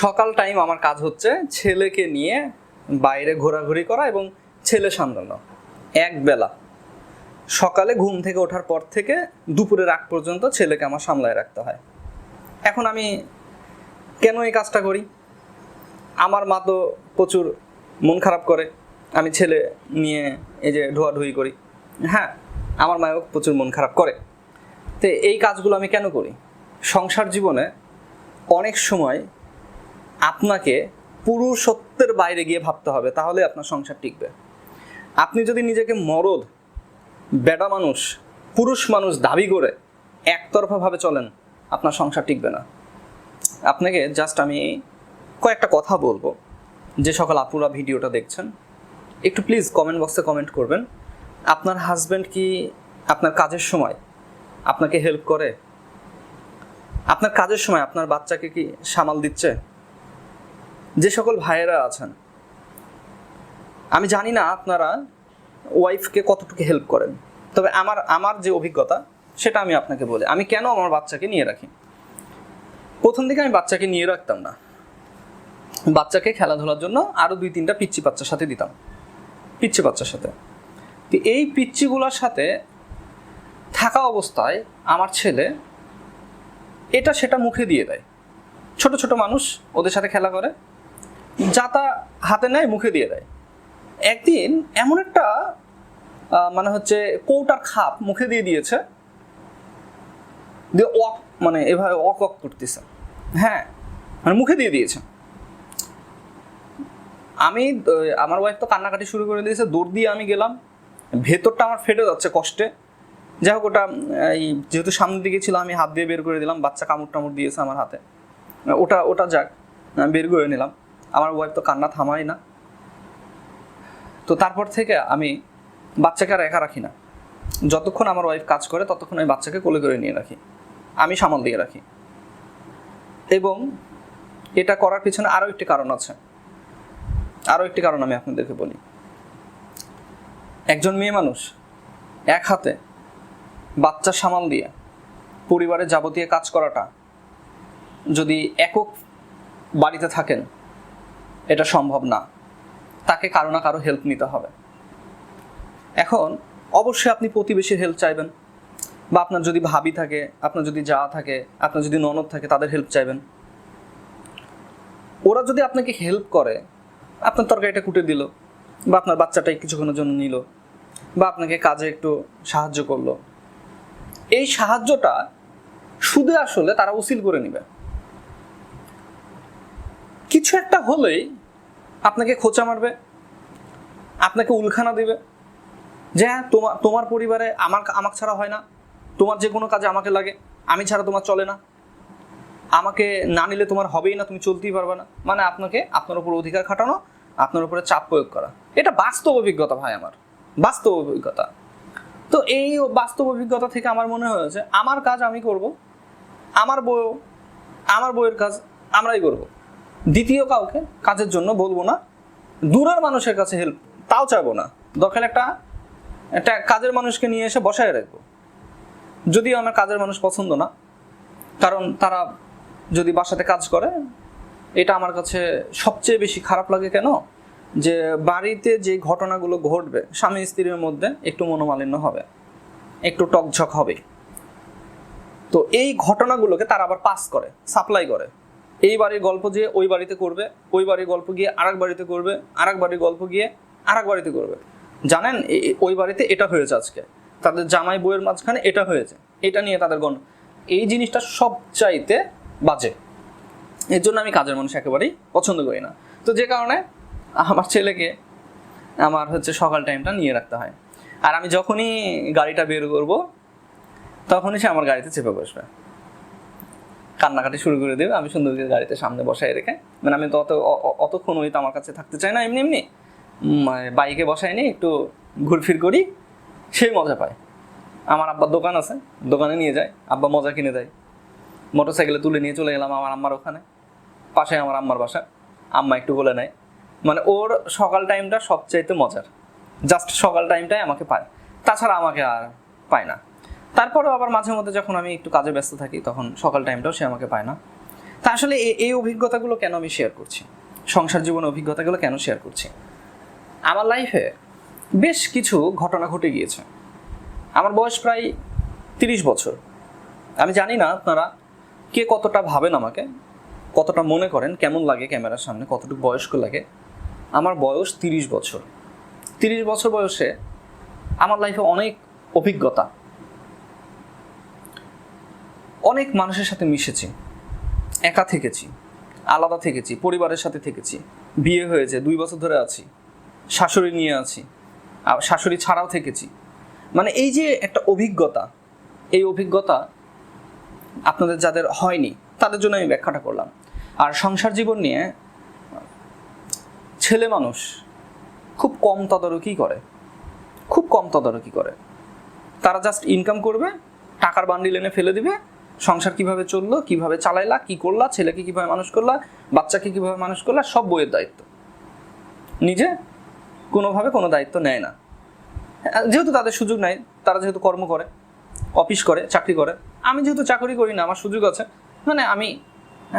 সকাল টাইম আমার কাজ হচ্ছে ছেলেকে নিয়ে বাইরে ঘোরাঘুরি করা এবং ছেলে সামলানো। এক বেলা। সকালে ঘুম থেকে ওঠার পর থেকে দুপুরের আগ পর্যন্ত ছেলেকে আমার সামলায় রাখতে হয়। এখন আমি কেন এই কাজটা করি? আমার মা তো প্রচুর মন খারাপ করে। আমি ছেলে নিয়ে এই যে ধোয়াধুয়ি করি। হ্যাঁ আমার মায়ও প্রচুর মন খারাপ করে। তো এই কাজগুলো আমি কেন করি? সংসার জীবনে অনেক সময় আপনাকে পুরুষত্বের বাইরে গিয়ে ভাবতে হবে, তাহলে আপনার সংসার টিকবে। আপনি যদি নিজেকে মরদ, বেটা মানুষ, পুরুষ মানুষ দাবি করে একতরফাভাবে চলেন, আপনার সংসার টিকবে না। আপনাকে জাস্ট আমি কয়েকটা কথা বলব, যে সকল আপুরা ভিডিওটা দেখছেন। একটু প্লিজ কমেন্ট বক্সে কমেন্ট করবেন, আপনার হাজব্যান্ড কি আপনার কাজের সময় আপনাকে হেল্প করে? আপনার কাজের সময় আপনার বাচ্চাকে কি সামাল দিচ্ছে? যে সকল ভাইয়েরা আছেন, আমি জানি না আপনারা ওয়াইফকে কতটুকু হেল্প করেন, তবে আমার আমার যে অভিজ্ঞতা সেটা আমি আপনাকে বলি। আমি কেন আমার বাচ্চাকে নিয়ে রাখি? প্রথম দিকে আমি বাচ্চাকে নিয়ে রাখতাম না। বাচ্চাকে খেলাধুলার জন্য আরও দুই তিনটা পিচ্ছি বাচ্চার সাথে দিতাম। পিচ্ছি বাচ্চার সাথে। তো এই পিচ্ছিগুলোর সাথে থাকা অবস্থায় আমার ছেলে এটা সেটা মুখে দিয়ে দেয়। ছোট ছোট মানুষ ওদের সাথে খেলা করে যাতা হাতে নেয়, মুখে দিয়ে দেয়। একদিন এমন একটা মানে হচ্ছে কৌটার খাপ মুখে দিয়ে দিয়েছে, দিয়ে ওয়াক মানে এভাবে ওয়াক ওয়াক করতেছে। হ্যাঁ মানে মুখে দিয়ে দিয়েছে। আমি আমার ওয়াইফ তো কান্নাকাটি শুরু করে দিয়েছে, দৌড় দিয়ে আমি গেলাম। ভেতরটা আমার ফেটে যাচ্ছে কষ্টে। যাই হোক, ওটা এই যেহেতু সামনের দিকে ছিল, আমি হাত দিয়ে বের করে দিলাম, বাচ্চা কামড় টামড় দিয়েছে আমার হাতে। ওটা ওটা যাক বের করে নিলাম। আমার ওয়াইফ তো কান্না থামাই না। তো তারপর থেকে আমি বাচ্চাকে আর একা রাখি না। যতক্ষণ আমার ওয়াইফ কাজ করে, ততক্ষণ আমি বাচ্চাকে কোলে করে নিয়ে রাখি। আমি সামাল দিয়ে রাখি। এবং এটা করার পিছনে আরও একটি কারণ আছে। আরও একটি কারণ আমি আপনাদেরকে বলি। একজন মেয়ে মানুষ এক হাতে বাচ্চা সামাল দিয়ে পরিবারের যাবতীয় কাজ করাটা যদি একক বাড়িতে থাকেন এটা সম্ভব না। তাকে কারও না কারও হেল্প নিতে হবে। এখন, অবশ্যই আপনি প্রতিবেশীর হেল্প চাইবেন। বা আপনার যদি ভাবি থাকে, আপনার যদি যা থাকে, আপনার যদি ননদ থাকে, তাদের হেল্প চাইবেন। ওরা যদি আপনাকে হেল্প করে, আপনার তরকারিটা কুটে দিল, বা আপনার বাচ্চাটাই কিছুক্ষণের জন্য নিল, বা আপনাকে কাজে একটু সাহায্য করল, এই সাহায্যটা সুদে আসলে তারা উসিল করে নেবে। কিছু একটা হলেই আপনাকে খোঁচা মারবে, আপনাকে উলখানা দিবে, যে হ্যাঁ তোমার তোমার পরিবারে আমার আমাকে ছাড়া হয় না, তোমার যে কোনো কাজে আমাকে লাগে, আমি ছাড়া তোমার চলে না, আমাকে না নিলে তোমার হবেই না, তুমি চলতেই পারবে না মানে আপনাকে আপনার উপর অধিকার খাটানো, আপনার উপরে চাপ প্রয়োগ করা। এটা বাস্তব অভিজ্ঞতা ভাই আমার, বাস্তব অভিজ্ঞতা। তো এই বাস্তব অভিজ্ঞতা থেকে আমার মনে হয়েছে, আমার কাজ আমি করব, আমার বউ, আমার বইয়ের কাজ আমরাই করব। দ্বিতীয় কাউকে কাজের জন্য বলব না। দূরের মানুষের কাছে হেল্প তাও চাইব না। দরকার একটা একটা কাজের মানুষকে নিয়ে এসে বসায় রাখব। যদিও আমার কাজের মানুষ পছন্দ না, কারণ তারা যদি বাসাতে কাজ করে, এটা আমার কাছে সবচেয়ে বেশি খারাপ লাগে কেন? যে বাড়িতে যে ঘটনাগুলো ঘটবে, স্বামী স্ত্রীর মধ্যে একটু মনোমালিন্য হবে, একটু টকঝক হবে। তো এই ঘটনাগুলোকে তারা আবার পাস করে সাপ্লাই করে। এই বাড়ির গল্প যে ওই বাড়িতে করবে, ওই বাড়ির গল্প গিয়ে আরেক বাড়িতে করবে, আরেক বাড়ির গল্প গিয়ে আরেক বাড়িতে করবে। জানেন ওই বাড়িতে এটা হয়েছে আজকে। তাদের জামাই বইয়ের মাঝখানে এটা হয়েছে। এটা নিয়ে তাদের গণ, এই জিনিসটা সবচাইতে বাজে। এর জন্য আমি কাজের মানুষ একেবারেই পছন্দ করি না। তো যে কারণে আমার ছেলেকে আমার হচ্ছে সকাল টাইমটা নিয়ে রাখতে হয়। আর আমি যখনই গাড়িটা বের করব, তখনই সে আমার গাড়িতে চেপে বসবে। কান্নাকাটি শুরু করে দেবে, আমি সুন্দর করে গাড়িতে সামনে বসাই রেখে মানে আমি তো অত অতক্ষণ ওই তো আমার কাছে থাকতে চাই না, এমনি এমনি। মানে বাইকে বসাই নি একটু ঘুরফির করি সেই মজা পায়। আমার আব্বার দোকান আছে, দোকানে নিয়ে যায়, আব্বা মজা কিনে দেয়। মোটর সাইকেলে তুলে নিয়ে চলে গেলাম আমার আম্মার ওখানে পাশে আমার আম্মার বাসা, আম্মা একটু বলে নেয়। মানে ওর সকাল টাইমটা সবচাইতে মজার জাস্ট সকাল টাইমটাই আমাকে পায়। তাছাড়া আমাকে আর পায় না। তারপরেও আবার মাঝে মধ্যে যখন আমি একটু কাজে ব্যস্ত থাকি, তখন সকাল টাইমটাও সে আমাকে পায় না। তা আসলে এই অভিজ্ঞতাগুলো কেন আমি শেয়ার করছি? সংসার জীবনের অভিজ্ঞতাগুলো কেন শেয়ার করছি? আমার লাইফে বেশ কিছু ঘটনা ঘটে গিয়েছে। আমার বয়স প্রায় তিরিশ বছর। আমি জানি না আপনারা কে কতটা ভাবেন আমাকে, কতটা মনে করেন, কেমন লাগে ক্যামেরার সামনে, কতটুকু বয়স্ক লাগে। আমার বয়স তিরিশ বছর। তিরিশ বছর বয়সে আমার লাইফে অনেক অভিজ্ঞতা। অনেক মানুষের সাথে মিশেছি। একা থেকেছি, আলাদা থেকেছি, পরিবারের সাথে থেকেছি। বিয়ে হয়েছে, দুই বছর ধরে আছি। শাশুড়ি নিয়ে আছি। আর শাশুড়ি ছাড়াও থেকেছি। মানে এই যে একটা অভিজ্ঞতা, এই অভিজ্ঞতা আপনাদের যাদের হয়নি, তাদের জন্য আমি ব্যাখ্যাটা করলাম। আর সংসার জীবন নিয়ে ছেলে মানুষ খুব কম তদারকি করে। খুব কম তদারকি করে। তারা জাস্ট ইনকাম করবে, টাকার বান্ডিল এনে ফেলে দিবে সংসার কীভাবে চলল, কীভাবে চালাইলা, কি করলা, ছেলেকে কীভাবে মানুষ করলা, বাচ্চাকে কীভাবে মানুষ করলা, সব বইয়ের দায়িত্ব। নিজে কোনোভাবে কোনো দায়িত্ব নেয় না। যেহেতু তাদের সুযোগ নাই, তারা যেহেতু কর্ম করে, অফিস করে, চাকরি করে, আমি যেহেতু চাকরি করি না, আমার সুযোগ আছে মানে আমি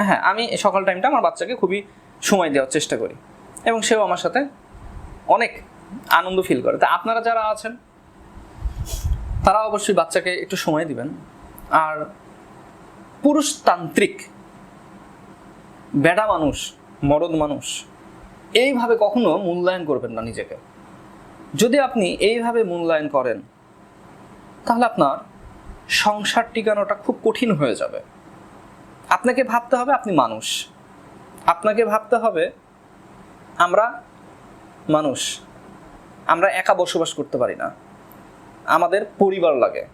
হ্যাঁ আমি সকাল টাইমটা আমার বাচ্চাকে খুবই সময় দেওয়ার চেষ্টা করি। এবং সেও আমার সাথে অনেক আনন্দ ফিল করে। তা আপনারা যারা আছেন, তারা অবশ্যই বাচ্চাকে একটু সময় দিবেন। আর পুরুষতান্ত্রিক। বেডা মানুষ মরদ মানুষ, এইভাবে কখনো মূল্যায়ন করবেন না নিজেকে। যদি আপনি এইভাবে মূল্যায়ন করেন, তাহলে আপনার সংসার টিকানোটা খুব কঠিন হয়ে যাবে। আপনাকে ভাবতে হবে আপনি মানুষ। আপনাকে ভাবতে হবে আমরা মানুষ। আমরা একা বসবাস করতে পারি না। আমাদের পরিবার লাগে।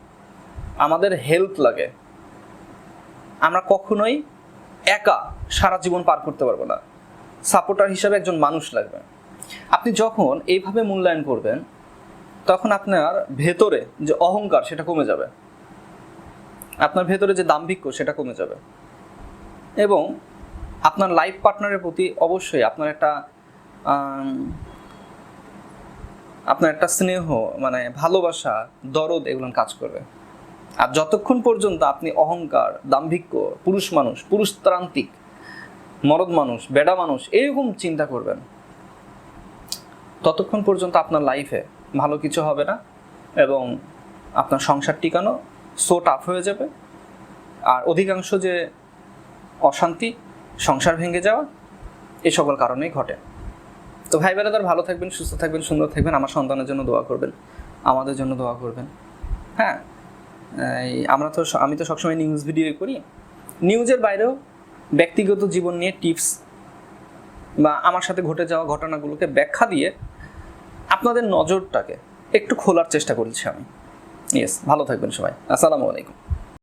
আমাদের হেল্প লাগে। আমরা কখনোই একা সারা জীবন পার করতে পারব না। সাপোর্টার হিসাবে একজন মানুষ লাগবে। আপনি যখন এইভাবে মূল্যায়ন করবেন, তখন আপনার ভেতরে যে অহংকার, সেটা কমে যাবে। আপনার ভেতরে যে দাম্ভিক্য, সেটা কমে যাবে। এবং আপনার লাইফ পার্টনারের প্রতি অবশ্যই আপনার একটা আপনার একটা স্নেহ মানে ভালোবাসা, দরদ এগুলো কাজ করবে। আর যতক্ষণ পর্যন্ত আপনি অহংকার, দাম্ভিক্য, পুরুষ মানুষ পুরুষতান্ত্রিক মরদ মানুষ, বেডা মানুষ এরকম চিন্তা করবেন, ততক্ষণ পর্যন্ত আপনার লাইফে ভালো কিছু হবে না এবং আপনার সংসার টিকানো সো টাফ হয়ে যাবে। আর অধিকাংশ যে অশান্তি, সংসার ভেঙে যাওয়া এই সকল কারণেই ঘটে। তো ভাই বেড়াদার ভালো থাকবেন, সুস্থ থাকবেন, সুন্দর থাকবেন। আমার সন্তানের জন্য দোয়া করবেন, আমাদের জন্য দোয়া করবেন। হ্যাঁ আমরা তো আমি তো সবসময় নিউজ ভিডিও করি। নিউজের বাইরেও ব্যক্তিগত জীবন নিয়ে টিপস বা আমার সাথে ঘটে যাওয়া ঘটনাগুলোকে ব্যাখ্যা দিয়ে আপনাদের নজরটাকে একটু খোলার চেষ্টা করেছি আমি। ইয়েস ভালো থাকবেন সবাই। আসসালামু আলাইকুম।